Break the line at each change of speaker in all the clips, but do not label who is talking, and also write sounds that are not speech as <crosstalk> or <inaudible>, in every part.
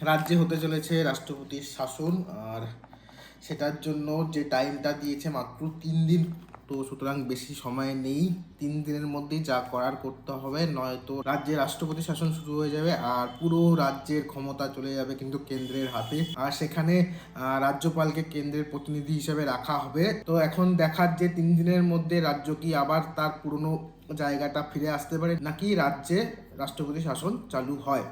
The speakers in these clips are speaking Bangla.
রাজ্যে হতে চলেছে রাষ্ট্রপতির শাসন, আর সেটার জন্য যে টাইমটা দিয়েছে মাত্র তিন দিন। তো সুতরাং বেশি সময় নেই। তিন দিনের মধ্যেই যা করার করতে হবে, নয়তো রাজ্যে রাষ্ট্রপতি শাসন শুরু হয়ে যাবে আর পুরো রাজ্যের ক্ষমতা চলে যাবে কিন্তু কেন্দ্রের হাতে। আর সেখানে রাজ্যপালকে কেন্দ্রের প্রতিনিধি হিসেবে রাখা হবে। তো এখন দেখার যে তিন দিনের মধ্যে রাজ্য কি আবার তার পুরনো জায়গাটা ফিরে আসতে পারে নাকি রাজ্যে রাষ্ট্রপতি শাসন চালু হয়।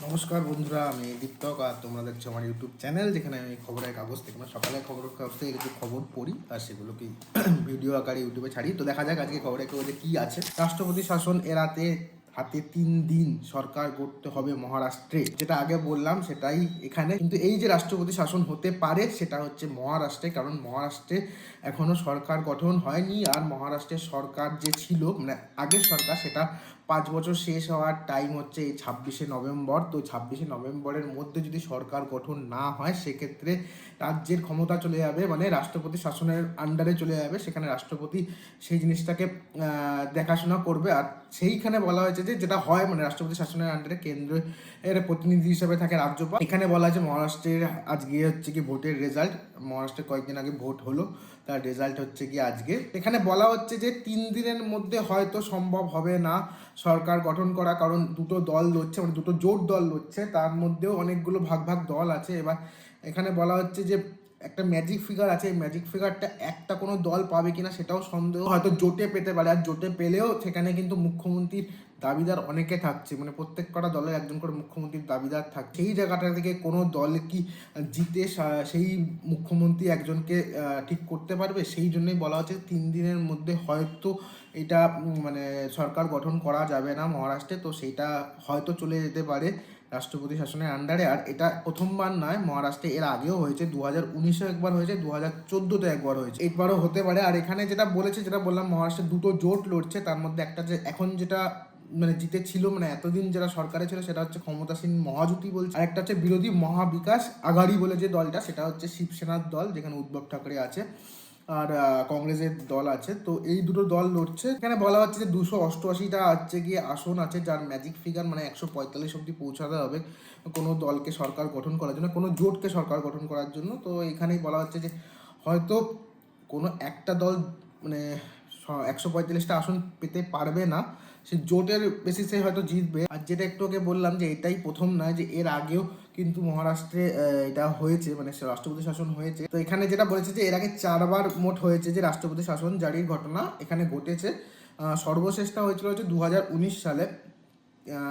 নমস্কার বন্ধুরা, আমি দীপ্তক আর তোমরা দেখছ আমার ইউটিউব চ্যানেল যেখানে আমি খবরের কাগজ থেকে মানে সকালে খবরের কাগজ থেকে কিছু খবর পড়ি আর সেগুলোকে <clears throat> ভিডিও আকারে ইউটিউবে ছাড়ি। তো দেখা যাক আজকে খবরের কাগজে কি আছে। রাষ্ট্রপতি শাসন এড়াতে হাতে তিন দিন সরকার গড়তে হবে মহারাষ্ট্রে, যেটা আগে বললাম, সেটাই এখানে। কিন্তু এই যে রাষ্ট্রপতি শাসন হতে পারে, সেটা হচ্ছে মহারাষ্ট্রে, কারণ মহারাষ্ট্রে এখনও সরকার গঠন হয়নি। আর মহারাষ্ট্রের সরকার যে ছিল মানে আগের সরকার, সেটা পাঁচ বছর শেষ হওয়ার টাইম হচ্ছে এই ছাব্বিশে নভেম্বর। তো ছাব্বিশে নভেম্বরের মধ্যে যদি সরকার গঠন না হয়, সেক্ষেত্রে রাজ্যের ক্ষমতা চলে যাবে মানে রাষ্ট্রপতি শাসনের আন্ডারে চলে যাবে, সেখানে রাষ্ট্রপতি সেই জিনিসটাকে দেখাশোনা করবে। আর সেইখানে বলা হয়েছে যে, যেটা হয় মানে রাষ্ট্রপতি শাসনের আন্ডারে কেন্দ্রের প্রতিনিধি হিসেবে থাকে রাজ্যপাল। এখানে বলা হয়েছে মহারাষ্ট্রের আজকে হচ্ছে কি ভোটের রেজাল্ট মহারাষ্ট্রে কয়েকদিন আগে ভোট হলো, তার রেজাল্ট হচ্ছে কি আজকে। এখানে বলা হচ্ছে যে, তিন দিনের মধ্যে হয়তো সম্ভব হবে না সরকার গঠন করা, কারণ দুটো দল লড়ছে মানে দুটো জোট দল লড়ছে, তার মধ্যেও অনেকগুলো ভাগ ভাগ দল আছে। এবার এখানে বলা হচ্ছে যে একটা ম্যাজিক ফিগার আছে, এই ম্যাজিক ফিগারটা একটা কোনো দল পাবে কিনা সেটাও সন্দেহ হয়তো জোটে পেতে পারে, আর জোটে পেলেও সেখানে কিন্তু মুখ্যমন্ত্রীর দাবিদার অনেকে থাকছে মানে প্রত্যেক কটা দলের একজন করে মুখ্যমন্ত্রীর দাবিদার থাকছে। সেই জায়গাটা থেকে কোনো দল কি জিতে সেই মুখ্যমন্ত্রী একজনকে ঠিক করতে পারবে? সেই জন্যই বলা হচ্ছে তিন দিনের মধ্যে হয়তো এটা মানে সরকার গঠন করা যাবে না মহারাষ্ট্রে, তো সেটা হয়তো চলে যেতে পারে। রাষ্ট্রপতি শাসনের আন্ডারে আর এটা প্রথমবার নয়, মহারাষ্ট্রে এর আগেও হয়েছে দু হাজার উনিশে একবার হয়েছে দু হাজার চোদ্দোতে একবার হয়েছে। এবারও হতে পারে, আর এখানে যেটা বলেছে, যেটা বললাম, মহারাষ্ট্রে দুটো জোট লড়ছে, তার মধ্যে একটা যে এখন যেটা মানে জিতে ছিল মানে এতদিন যারা সরকারে ছিল, সেটা হচ্ছে ক্ষমতাসীন মহাজুতি বলছে। আর একটা হচ্ছে বিরোধী মহাবিকাশ আঘাড়ি বলে যে দলটা, সেটা হচ্ছে শিবসেনার দল, যেখানে উদ্ধব ঠাকরে আছে। আর কংগ্রেসের দল আছে। তো এই দুটো দল লড়ছে। এখানে বলা হচ্ছে যে দুশো অষ্টআশিটা হচ্ছে গিয়ে আসন আছে, যার ম্যাজিক ফিগার মানে একশো পঁয়তাল্লিশ অব্দি পৌঁছাতে হবে কোনো দলকে সরকার গঠন করার জন্য, কোনো জোটকে সরকার গঠন করার জন্য। তো এখানেই বলা হচ্ছে যে হয়তো কোনো একটা দল মানে একশো পঁয়তাল্লিশটা আসন পেতে পারবে না। সে জোটের বেসিসে হয়তো জিতবে। আর যেটা একটু আগে বললাম যে এটাই প্রথম নয় যে এর আগেও কিন্তু মহারাষ্ট্রে এটা হয়েছে মানে রাষ্ট্রপতি শাসন হয়েছে। তো এখানে যেটা বলেছে যে, এর আগে চারবার মোট হয়েছে যে রাষ্ট্রপতি শাসন জারির ঘটনা এখানে ঘটেছে। সর্বশেষটা হয়েছিল হচ্ছে দু হাজার উনিশ সালে।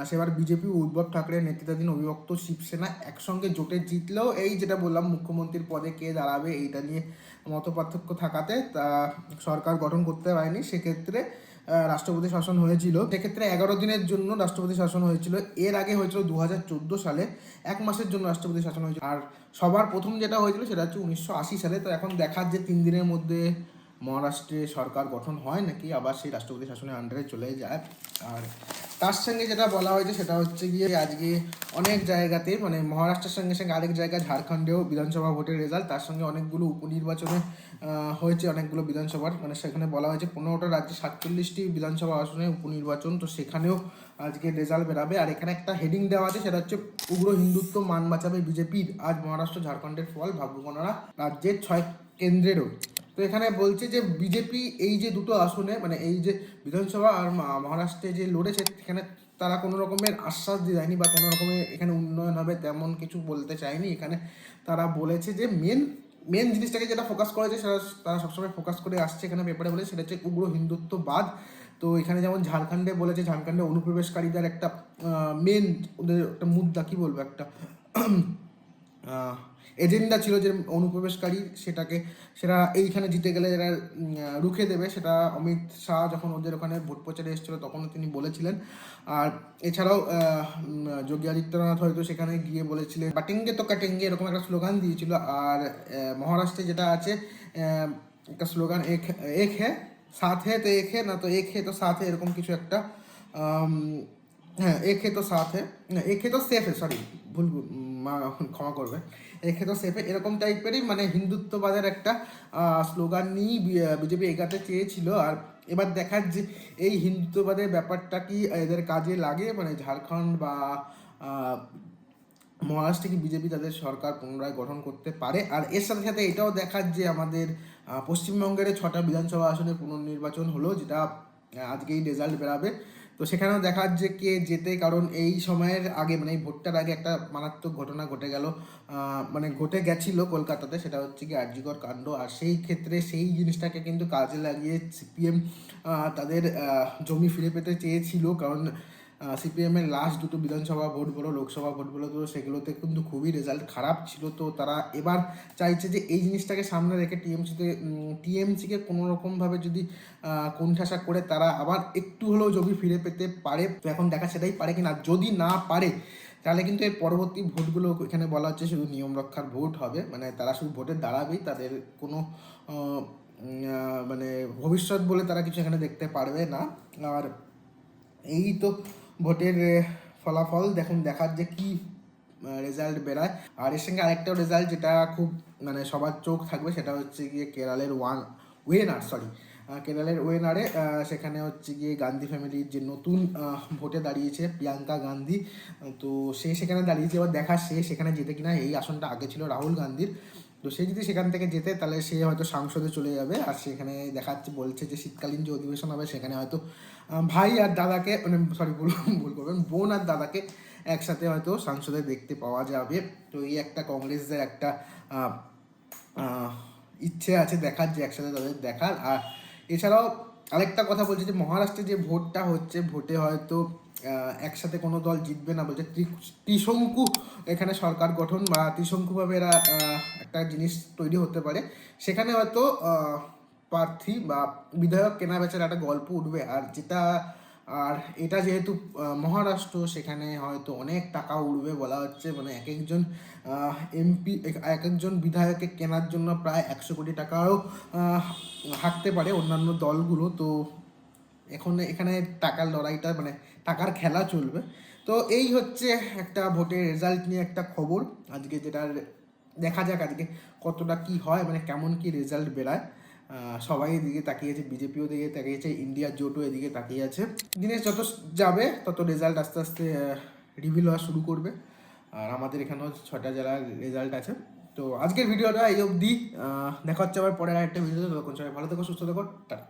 সেবার বিজেপি উদ্ধব ঠাকরের নেতৃত্বাধীন অবিভক্ত শিবসেনা একসঙ্গে জোটে জিতলেও এই যেটা বললাম, মুখ্যমন্ত্রীর পদে কে দাঁড়াবে, এইটা নিয়ে মত পার্থক্য থাকাতে তা সরকার গঠন করতে পারেনি। সেক্ষেত্রে রাষ্ট্রপতি শাসন হয়েছিল। সেক্ষেত্রে এগারো দিনের জন্য রাষ্ট্রপতি শাসন হয়েছিল। এর আগে হয়েছিল দু হাজার চোদ্দ সালে। এক মাসের জন্য রাষ্ট্রপতি শাসন হয়েছিল। আর সবার প্রথম যেটা হয়েছিল সেটা হচ্ছে উনিশশো আশি সালে। তো এখন দেখার যে তিন দিনের মধ্যে মহারাষ্ট্রে সরকার গঠন হয় নাকি, আবার সেই রাষ্ট্রপতি শাসনের আন্ডারে চলে যায়। আর তার সঙ্গে যেটা বলা হয়েছে সেটা হচ্ছে গিয়ে আজকে অনেক জায়গাতে মানে মহারাষ্ট্রের সঙ্গে সঙ্গে আরেক জায়গায় ঝাড়খণ্ডেও বিধানসভা ভোটের রেজাল্ট তার সঙ্গে অনেকগুলো উপনির্বাচনে হয়েছে অনেকগুলো বিধানসভার। মানে সেখানে বলা হয়েছে পনেরোটা রাজ্যে সাতচল্লিশটি বিধানসভা আসনে উপনির্বাচন, তো সেখানেও আজকে রেজাল্ট বেরাবে। আর এখানে একটা হেডিং দেওয়া আছে, সেটা হচ্ছে উগ্র হিন্দুত্ব মান বাঁচাবে বিজেপির। আজ মহারাষ্ট্র ঝাড়খণ্ডের ফল, ভাগ্যগণনা রাজ্যের ছয় কেন্দ্রেরও। এখানে বলছে যে বিজেপি এই যে দুটো আসনে মানে এই যে বিধানসভা আর মহারাষ্ট্রে যে লড়েছে, সেখানে তারা কোনো রকমের আশ্বাস দিয়ে দেয়নি বা কোনো রকমের এখানে উন্নয়ন হবে তেমন কিছু বলতে চায়নি। এখানে তারা বলেছে যে মেন মেন জিনিসটাকে যেটা ফোকাস করেছে, সেটা তারা সবসময় ফোকাস করে আসছে এখানে পেপারে বলে সেটা হচ্ছে উগ্র হিন্দুত্ববাদ। তো এখানে যেমন ঝাড়খণ্ডে বলেছে, ঝাড়খণ্ডে অনুপ্রবেশকারীদের একটা মেন ওদের একটা মুদ্রা, কি বলব একটা এজেন্ডা ছিল যে অনুপ্রবেশকারী সেটাকে সেটা এইখানে জিতে গেলে যারা রুখে দেবে সেটা অমিত শাহ যখন ওদের ওখানে ভোট প্রচারে এসেছিল তখনও তিনি বলেছিলেন। আর এছাড়াও যোগী আদিত্যনাথ হয়তো সেখানে গিয়ে বলেছিলেন বাটিঙ্গে তো কাটেঙ্গে এরকম একটা স্লোগান দিয়েছিল। আর মহারাষ্ট্রে যেটা আছে একটা স্লোগান এক এক হ্যাঁ সাথ হে তো এক হে না তো এক হে তো সাথ এরকম কিছু একটা হ্যাঁ এক হে তো সাথ হে না, এক হে তো সেফ হে সরি ভুল মা ক্ষমা করবে। এক হে তো সেফ এরকম টাইপেরই মানে হিন্দুত্ববাদের একটা স্লোগান নিয়েই বিজেপি এগাতে চেয়েছিল। আর এবার দেখার যে এই হিন্দুত্ববাদের ব্যাপারটা কি এদের কাজে লাগে? মানে ঝাড়খণ্ড বা মহারাষ্ট্রে কি বিজেপি তাদের সরকার পুনরায় গঠন করতে পারে? আর এর সাথে সাথে এটাও দেখার যে আমাদের পশ্চিমবঙ্গের ছটা বিধানসভা আসনে পুনর্নির্বাচন হলো, যেটা আজকেই রেজাল্ট বেরাবে। তো সেখানেও দেখা যাচ্ছে কে যেতে, কারণ এই সময়ের আগে মানে এই ভোটটার আগে একটা মারাত্মক ঘটনা ঘটে গেল। মানে ঘটে গেছিল কলকাতাতে, সেটা হচ্ছে কি আর্যিকর কাণ্ড। আর সেই ক্ষেত্রে সেই জিনিসটাকে কিন্তু কাজে লাগিয়ে সিপিএম তাদের জমি ফিরে পেতে চেয়েছিল। কারণ সিপিএম এর লাস্ট দুটো বিধানসভা ভোট লোকসভা ভোট তো সেগুলোতে কিন্তু খুবই রেজাল্ট খারাপ ছিল। তো তারা এবার চাইছে যে এই জিনিসটাকে সামনে রেখে টিএমসিতে টিএমসিকে কোনো রকমভাবে যদি কোণঠাসা করে তারা আবার একটু হলেও জমি ফিরে পেতে পারে, তো এখন দেখা সেটাই পারে কিনা, যদি না পারে, তাহলে কিন্তু এর পরবর্তী ভোটগুলো এখানে বলা হচ্ছে শুধু নিয়ম রক্ষার ভোট হবে। মানে তারা শুধু ভোটে দাঁড়াবেই, তাদের কোনো মানে ভবিষ্যৎ বলে তারা কিছু এখানে দেখতে পারবে না। আর এই তো ভোটের ফলাফল দেখুন, দেখার যে কি রেজাল্ট বেরায়। আর এর সঙ্গে আরেকটা রেজাল্ট যেটা খুব মানে সবার চোখ থাকবে, সেটা হচ্ছে গিয়ে কেরালের ওয়ান ওয়েনার সরি কেরালের ওয়েনারে সেখানে হচ্ছে গিয়ে গান্ধী ফ্যামিলির যে নতুন ভোটে দাঁড়িয়েছে প্রিয়াঙ্কা গান্ধী, তো সে সেখানে দাঁড়িয়েছে, এবার দেখা সে সেখানে যেতে কিনা, এই আসনটা আগে ছিল রাহুল গান্ধীর। তো সে যদি সেখান থেকে যেতে, তাহলে সে হয়তো সংসদে চলে যাবে। আর সেখানে দেখাচ্ছে, বলছে যে শীতকালীন যে অধিবেশন হবে, সেখানে হয়তো ভাই আর দাদাকে মানে সরি ভুল ভুল করবেন, বোন আর দাদাকে একসাথে হয়তো সংসদে দেখতে পাওয়া যাবে। তো এই একটা কংগ্রেসদের একটা ইচ্ছে আছে দেখার, যে একসাথে তাদের দেখার। আর এছাড়াও আরেকটা কথা বলছে যে, মহারাষ্ট্রে যে ভোটটা হচ্ছে, ভোটে হয়তো একসাথে কোনো দল জিতবে না বলছে। ত্রি- ত্রিশঙ্কু এখানে সরকার গঠন বা ত্রিশঙ্কুভাবে এরা একটা জিনিস তৈরি হতে পারে। সেখানে হয়তো প্রার্থী বা বিধায়ক কেনা বেচার একটা গল্প উঠবে। আর যেটা, আর এটা যেহেতু মহারাষ্ট্র, সেখানে হয়তো অনেক টাকা উঠবে বলা হচ্ছে। মানে এক একজন এমপি, এক একজন বিধায়ককে কেনার জন্য প্রায় একশো কোটি টাকাও হাঁকতে পারে অন্যান্য দলগুলো। তো এখন এখানে টাকার লড়াইটা মানে টাকার খেলা চলবে। তো এই হচ্ছে একটা ভোটের রেজাল্ট নিয়ে একটা খবর। আজকে যেটা দেখা যাক আজকে কতটা কি হয় মানে কেমন কি রেজাল্ট বেরায়। সবাই এদিকে তাকিয়েছে বিজেপিও দিকে তাকিয়েছে ইন্ডিয়া জোটও এদিকে তাকিয়ে আছে। দিনে যত যাবে, তত রেজাল্ট আস্তে আস্তে রিভিল হওয়া শুরু করবে। আর আমাদের এখানেও ছটা জেলার রেজাল্ট আছে। তো আজকের ভিডিওটা এই অবধি। দেখা হচ্ছে আবার পরের একটা ভিডিও তখন সবাই ভালো থেকো, সুস্থ থেকো, টাটা।